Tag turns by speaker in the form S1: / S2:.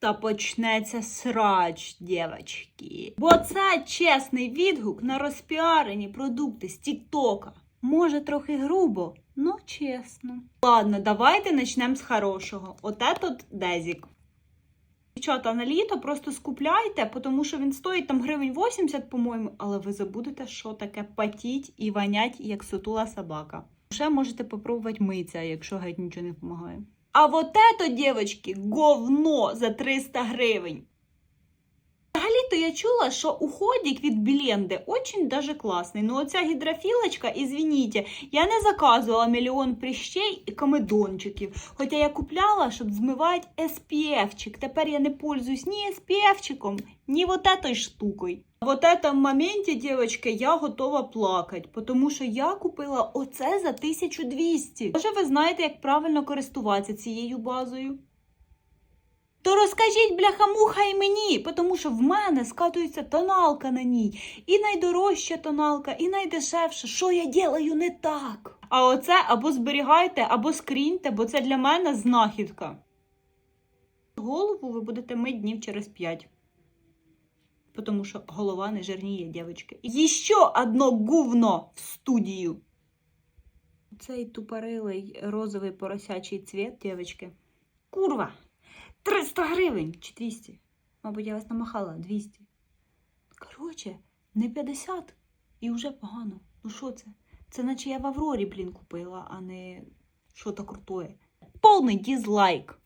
S1: Та почнеться срач, дівчатки. Бо це чесний відгук на розпіарені продукти з Тіктока. Може, трохи грубо, но чесно. Ладно, давайте почнемо з хорошого. Оте тут дезік. Дівчата, на літо просто скупляйте, тому що він стоїть там гривень 80, по-моєму, але ви забудете, що таке патіть і вонять, як сутула собака. Ще можете попробувати митися, якщо геть нічого не допомагає. А вот это, девочки, говно за 300 гривень. Взагалі-то я чула, що уходик від Біленди очень даже класний. Ну оця гідрофілочка, ізвініть, я не заказувала мільйон прищей і комедончиків. Хоча я купляла, щоб змивати SPF-чик. Тепер я не пользуюсь ні SPF-чиком, ні вот этой штукою. Вот этом моменті, дівчатки, я готова плакати, тому що я купила оце за 1200. Може, ви знаєте, як правильно користуватися цією базою? То розкажіть, бляха-муха, і мені, тому що в мене скатується тоналка на ній. І найдорожча тоналка, і найдешевша. Що я ділаю не так? А оце або зберігайте, або скріньте, бо це для мене знахідка. Голову ви будете мити днів через п'ять. Тому що голова не жирніє, дівчатки. Ще одно гувно в студію. Цей тупорилий розовий поросячий цвіт, дівчатки. Курва! 300 гривень чи 200. Мабуть, я вас намахала 200. Коротше, не 50 і вже погано. Ну що це? Це наче я в Аврорі, блін, купила, а не що то крутое. Повний дізлайк.